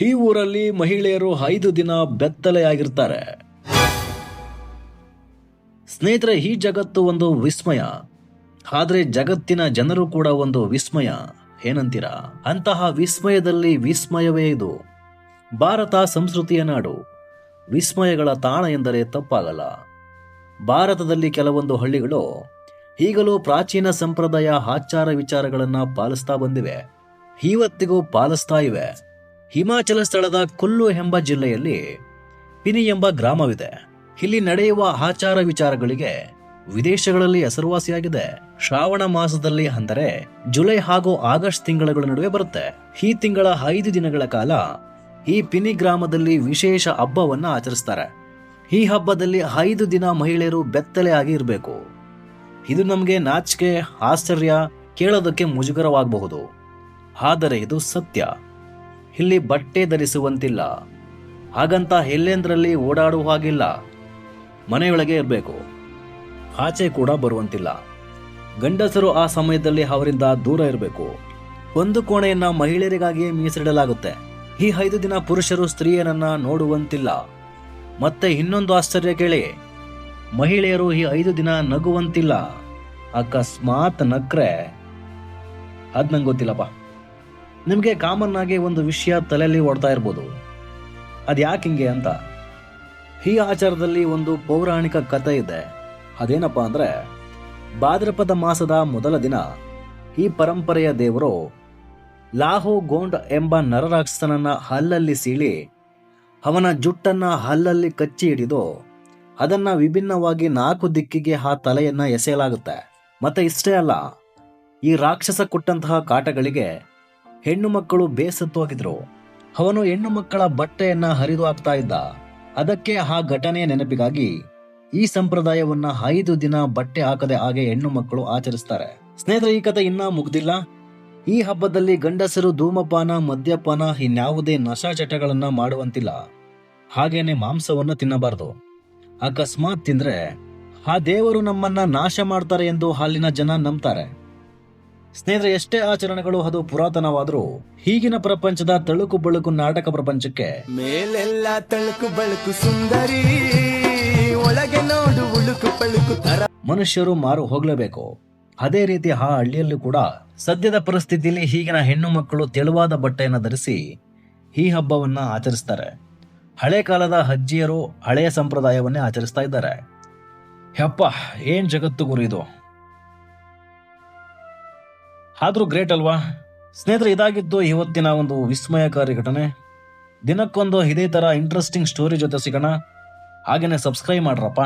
ಈ ಊರಲ್ಲಿ ಮಹಿಳೆಯರು ಐದು ದಿನ ಬೆತ್ತಲೆಯಾಗಿರ್ತಾರೆ. ಸ್ನೇಹಿತರೆ, ಈ ಜಗತ್ತು ಒಂದು ವಿಸ್ಮಯ. ಆದರೆ ಜಗತ್ತಿನ ಜನರು ಕೂಡ ಒಂದು ವಿಸ್ಮಯ. ಏನಂತೀರಾ? ಅಂತಹ ವಿಸ್ಮಯದಲ್ಲಿ ವಿಸ್ಮಯವೇ ಇದು. ಭಾರತ ಸಂಸ್ಕೃತಿಯ ನಾಡು. ವಿಸ್ಮಯಗಳ ತಾಣ ಎಂದರೆ ತಪ್ಪಾಗಲ್ಲ. ಭಾರತದಲ್ಲಿ ಕೆಲವೊಂದು ಹಳ್ಳಿಗಳು ಈಗಲೂ ಪ್ರಾಚೀನ ಸಂಪ್ರದಾಯ ಆಚಾರ ವಿಚಾರಗಳನ್ನು ಪಾಲಿಸ್ತಾ ಬಂದಿವೆ. ಇವತ್ತಿಗೂ ಪಾಲಿಸ್ತಾ ಇವೆ. ಹಿಮಾಚಲ ಸ್ಥಳದ ಕೊಲ್ಲು ಎಂಬ ಜಿಲ್ಲೆಯಲ್ಲಿ ಪಿನಿ ಎಂಬ ಗ್ರಾಮವಿದೆ. ಇಲ್ಲಿ ನಡೆಯುವ ಆಚಾರ ವಿಚಾರಗಳಿಗೆ ವಿದೇಶಗಳಲ್ಲಿ ಹೆಸರುವಾಸಿಯಾಗಿದೆ. ಶ್ರಾವಣ ಮಾಸದಲ್ಲಿ ಅಂದರೆ ಜುಲೈ ಹಾಗೂ ಆಗಸ್ಟ್ ತಿಂಗಳುಗಳ ನಡುವೆ ಬರುತ್ತೆ. ಈ ತಿಂಗಳ ಐದು ದಿನಗಳ ಕಾಲ ಈ ಪಿನಿ ಗ್ರಾಮದಲ್ಲಿ ವಿಶೇಷ ಹಬ್ಬವನ್ನು ಆಚರಿಸ್ತಾರೆ. ಈ ಹಬ್ಬದಲ್ಲಿ ಐದು ದಿನ ಮಹಿಳೆಯರು ಬೆತ್ತಲೆ ಆಗಿ ಇರಬೇಕು. ಇದು ನಮಗೆ ನಾಚಿಕೆ, ಆಶ್ಚರ್ಯ, ಕೇಳೋದಕ್ಕೆ ಮುಜುಗರವಾಗಬಹುದು. ಆದರೆ ಇದು ಸತ್ಯ. ಇಲ್ಲಿ ಬಟ್ಟೆ ಧರಿಸುವಂತಿಲ್ಲ. ಹಾಗಂತ ಎಲ್ಲೆಂದರಲ್ಲಿ ಓಡಾಡುವ ಹಾಗಿಲ್ಲ. ಮನೆಯೊಳಗೆ ಇರಬೇಕು. ಆಚೆ ಕೂಡ ಬರುವಂತಿಲ್ಲ. ಗಂಡಸರು ಆ ಸಮಯದಲ್ಲಿ ಅವರಿಂದ ದೂರ ಇರಬೇಕು. ಒಂದು ಕೋಣೆಯನ್ನ ಮಹಿಳೆಯರಿಗಾಗಿಯೇ ಮೀಸಲಿಡಲಾಗುತ್ತೆ. ಈ ಐದು ದಿನ ಪುರುಷರು ಸ್ತ್ರೀಯರನ್ನ ನೋಡುವಂತಿಲ್ಲ. ಮತ್ತೆ ಇನ್ನೊಂದು ಆಶ್ಚರ್ಯ ಕೇಳಿ. ಮಹಿಳೆಯರು ಈ ಐದು ದಿನ ನಗುವಂತಿಲ್ಲ. ಅಕಸ್ಮಾತ್ ನಕ್ರೆ. ಅದ್ ನಂಗೆ ಗೊತ್ತಿಲ್ಲಪ್ಪ. ನಿಮಗೆ ಕಾಮನ್ ಆಗಿ ಒಂದು ವಿಷಯ ತಲೆಯಲ್ಲಿ ಓಡ್ತಾ ಇರ್ಬೋದು. ಅದು ಯಾಕೆ ಹಿಂಗೆ ಅಂತ? ಈ ಆಚಾರದಲ್ಲಿ ಒಂದು ಪೌರಾಣಿಕ ಕಥೆ ಇದೆ. ಅದೇನಪ್ಪ ಅಂದರೆ, ಭಾದ್ರಪದ ಮಾಸದ ಮೊದಲ ದಿನ ಈ ಪರಂಪರೆಯ ದೇವರು ಲಾಹೋ ಗೋಂಡ್ ಎಂಬ ನರರಾಕ್ಷಸನನ್ನ ಹಲ್ಲಲ್ಲಿ ಸೀಳಿ ಅವನ ಜುಟ್ಟನ್ನ ಹಲ್ಲಲ್ಲಿ ಕಚ್ಚಿ ಹಿಡಿದು ಅದನ್ನ ವಿಭಿನ್ನವಾಗಿ ನಾಲ್ಕು ದಿಕ್ಕಿಗೆ ಆ ತಲೆಯನ್ನ ಎಸೆಯಲಾಗುತ್ತೆ. ಮತ್ತೆ ಇಷ್ಟೇ ಅಲ್ಲ, ಈ ರಾಕ್ಷಸ ಕೊಟ್ಟಂತಹ ಕಾಟಗಳಿಗೆ ಹೆಣ್ಣು ಮಕ್ಕಳು ಬೇಸತ್ತು ಹೋಗಿದ್ರು ಅವನು ಹೆಣ್ಣು ಮಕ್ಕಳ ಬಟ್ಟೆಯನ್ನ ಹರಿದು ಹಾಕ್ತಾ ಇದ್ದ. ಅದಕ್ಕೆ ಆ ಘಟನೆಯ ನೆನಪಿಗಾಗಿ ಈ ಸಂಪ್ರದಾಯವನ್ನ ಐದು ದಿನ ಬಟ್ಟೆ ಹಾಕದೆ ಹಾಗೆ ಹೆಣ್ಣು ಮಕ್ಕಳು ಆಚರಿಸ್ತಾರೆ. ಸ್ನೇಹಿತರೆ, ಈ ಕಥೆ ಇನ್ನ ಮುಗ್ದಿಲ್ಲ. ಈ ಹಬ್ಬದಲ್ಲಿ ಗಂಡಸರು ಧೂಮಪಾನ, ಮದ್ಯಪಾನ, ಇನ್ಯಾವುದೇ ನಶಾ ಚಟಗಳನ್ನ ಮಾಡುವಂತಿಲ್ಲ. ಹಾಗೇನೆ ಮಾಂಸವನ್ನು ತಿನ್ನಬಾರದು. ಅಕಸ್ಮಾತ್ ತಿಂದ್ರೆ ಆ ದೇವರು ನಮ್ಮನ್ನ ನಾಶ ಮಾಡ್ತಾರೆ ಎಂದು ಹಾಲಿನ ಜನ ನಂಬ್ತಾರೆ. ಸ್ನೇಹಿತರೆ ಎಷ್ಟೇ ಆಚರಣೆಗಳು ಅದು ಪುರಾತನವಾದರೂ ಈಗಿನ ಪ್ರಪಂಚದ ತಳುಕು ಬಳುಕು ನಾಟಕ ಪ್ರಪಂಚಕ್ಕೆ ಮೇಲೆಲ್ಲ ತಳುಕು ಬಳುಕು ಸುಂದರಿ ಒಳಗೆ ನೋಡು ಉಳುಕು ಪಳುಕು ತರ. ಮನುಷ್ಯರು ಮಾರು ಹೋಗಲೇಬೇಕು. ಅದೇ ರೀತಿ ಆ ಹಳ್ಳಿಯಲ್ಲೂ ಕೂಡ ಸದ್ಯದ ಪರಿಸ್ಥಿತಿಯಲ್ಲಿ ಈಗಿನ ಹೆಣ್ಣು ಮಕ್ಕಳು ತೆಳುವಾದ ಬಟ್ಟೆಯನ್ನು ಧರಿಸಿ ಈ ಹಬ್ಬವನ್ನು ಆಚರಿಸ್ತಾರೆ. ಹಳೆ ಕಾಲದ ಅಜ್ಜಿಯರು ಹಳೆಯ ಸಂಪ್ರದಾಯವನ್ನೇ ಆಚರಿಸ್ತಾ ಇದ್ದಾರೆ. ಯಪ್ಪ ಏನ್ ಜಗತ್ತು ಗುರು ಇದು. ಆದ್ರೂ ಗ್ರೇಟ್ ಅಲ್ವಾ? ಸ್ನೇಹಿತರೆ, ಇದಾಗಿದ್ದು ಇವತ್ತಿನ ಒಂದು ವಿಸ್ಮಯಕಾರಿ ಘಟನೆ. ದಿನಕ್ಕೊಂದು ಇದೇ ತರ ಇಂಟ್ರೆಸ್ಟಿಂಗ್ ಸ್ಟೋರಿ ಜೊತೆ ಸಿಗೋಣ. ಹಾಗೇನೆ ಸಬ್ಸ್ಕ್ರೈಬ್ ಮಾಡ್ರಪ್ಪ.